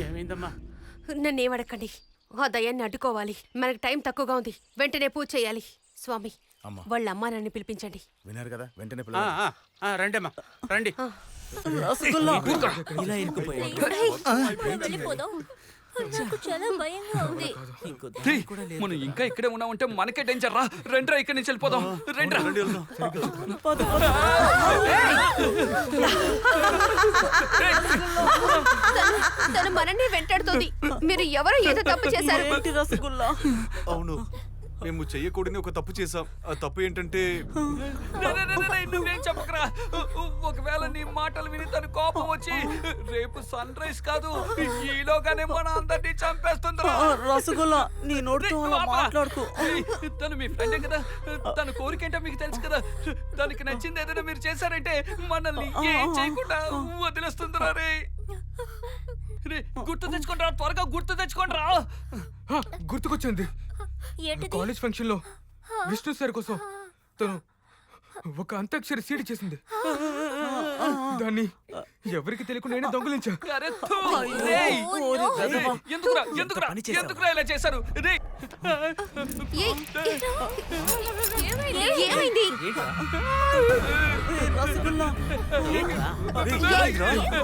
ఏమైందమ్మా? నన్నేం అడగండి ఆ దయాన్ని అడ్డుకోవాలి. మనకు టైం తక్కువగా ఉంది. వెంటనే పూజ చేయాలి. స్వామి అమ్మా. వాళ్ళ అమ్మా నన్ను పిలిపించండి. విన్నారు కదా? వెంటనే ఆ, పిల్లలు ఆ, ఆ, రండమ్మా. రండి. ఇలా ఇరుక్కుపోయాడు వెళ్ళిపోదాం. నాకు చాలా భయంగా ఉంది. రేయ్, మనం ఇంకా ఇక్కడే ఉన్నామంటే మనకే డేంజర్ రా. రండ్రా ఇక్కడి నుంచి వెళ్ళిపోదాం. రండ్రా తను- మనల్ని వెంటాడుతోంది. మీరు ఎవరో ఏదో తప్పు చేశారు. ఏంటి రసగుల్లా? అవును మేము చెయ్యకూడని ఒక తప్పు చేసాం ఆ తప్పు ఏంటంటే నువ్వేం చెప్పకరా? ఒకవేళ నీ మాటలు విని తన కోపం వచ్చి రేపు సన్ రైజ్ కాదు ఈలోగానే మన అందరినీ చంపేస్తుందిరా. రసగుల్లా నీ నోటితో. మాట్లాడుకో. తను మీ ఫ్రెండే కదా. తన కోరిక ఏంటో మీకు తెలుసు కదా. తనకి నచ్చింది ఏదైనా మీరు చేశారంటే మనల్ని ఏం చేయకుండా వదిలేస్తుందిరా రే. గుర్తు తెచ్చుకోండి రా త్వరగా గుర్తు తెచ్చుకోండి రా హ, గుర్తుకొచ్చింది. ఏంటిది? కాలేజ్ ఫంక్షన్లో విష్ణు సార్ కోసం తను ఒక అంత్యాక్షరి సీడి చేసింది. దాన్ని ఎవరికి తెలియకుండా నేనే దొంగలించా. అరే థూ, రేయ్. Oh, no. రేయ్, ఎందుకురా ఎందుకురా పని చేశావు. ఎందుకురా ఇలా చేశారు? రే ఏయ్, ఏమైంది? ఏ, రసగుల్లా